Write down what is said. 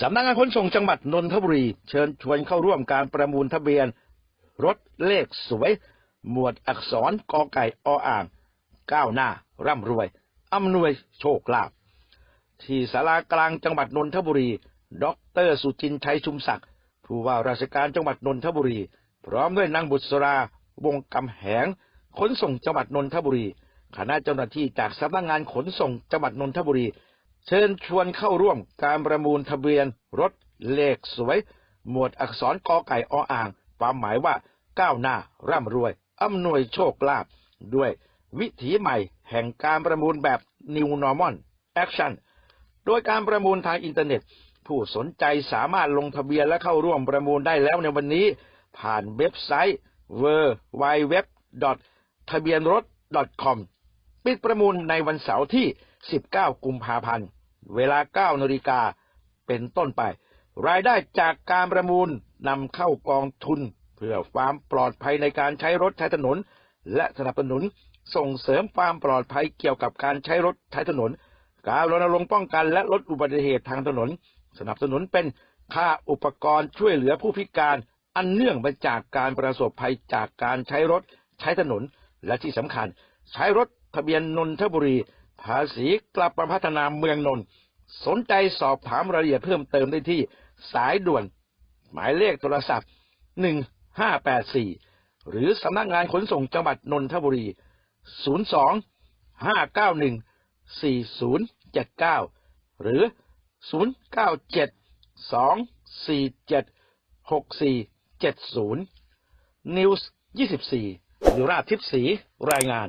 สำนักงานขนส่งจังหวัดนนทบุรี เชิญชวนเข้าร่วมการประมูลทะเบียน รถเลขสวย หมวดอักษรกอไก่ออ่าง ก้าวหน้า ร่ำรวย อำนวยโชคลาภที่ศาลากลางจังหวัดนนทบุรี ดรสุจินชัยชุมศักดิ์ผู้ว่าราชการจังหวัดนนทบุรี พร้อมด้วยนางบุษราวงกำแหง ขนส่งจังหวัดนนทบุรี คณะเจ้าหน้าที่จากสำนักงานขนส่งจังหวัดนนทบุรี เชิญชวนเข้าร่วมการประมูลทะเบียนรถเลขสวย หมวดอักษรกอไก่ออ่าง ความหมายว่าก้าวหน้าร่ำรวยอำนวยโชคลาภด้วยวิถีใหม่แห่งการประมูลแบบ New Normal Action โดยการประมูลทางอินเทอร์เน็ต ผู้สนใจสามารถลงทะเบียนและเข้าร่วมประมูลได้แล้วในวันนี้ ผ่านเว็บไซต์ w w w ทะเบียนรถ .com ปิดประมูลในวันเสาร์ที่ 19 กุมภาพันธ์ เวลา 9นาฬิกาเป็นต้นไป รายได้จากการประมูลนำเข้ากองทุน เพื่อความปลอดภัยในการใช้รถใช้ถนน และสนับสนุนส่งเสริมความปลอดภัยเกี่ยวกับการใช้รถใช้ถนน การรณรงค์ป้องกันและลดอุบัติเหตุทางถนน สนับสนุนเป็นค่าอุปกรณ์ช่วยเหลือผู้พิการอันเนื่องมาจากการประสบภัยจากการใช้รถใช้ถนน และที่สำคัญ ใช้รถทะเบียนนนทบุรี ภาษีกลับมาพัฒนาเมืองนนท์สนใจสอบถามรายละเอียดเพิ่มเติมได้ที่สายด่วน หมายเลขโทรศัพท์ 1584 หรือสำนักงานขนส่งจังหวัดนนทบุรี 02 591 4079 หรือ 097 247 6470 News 24ยุราทิพย์ศรีรายงาน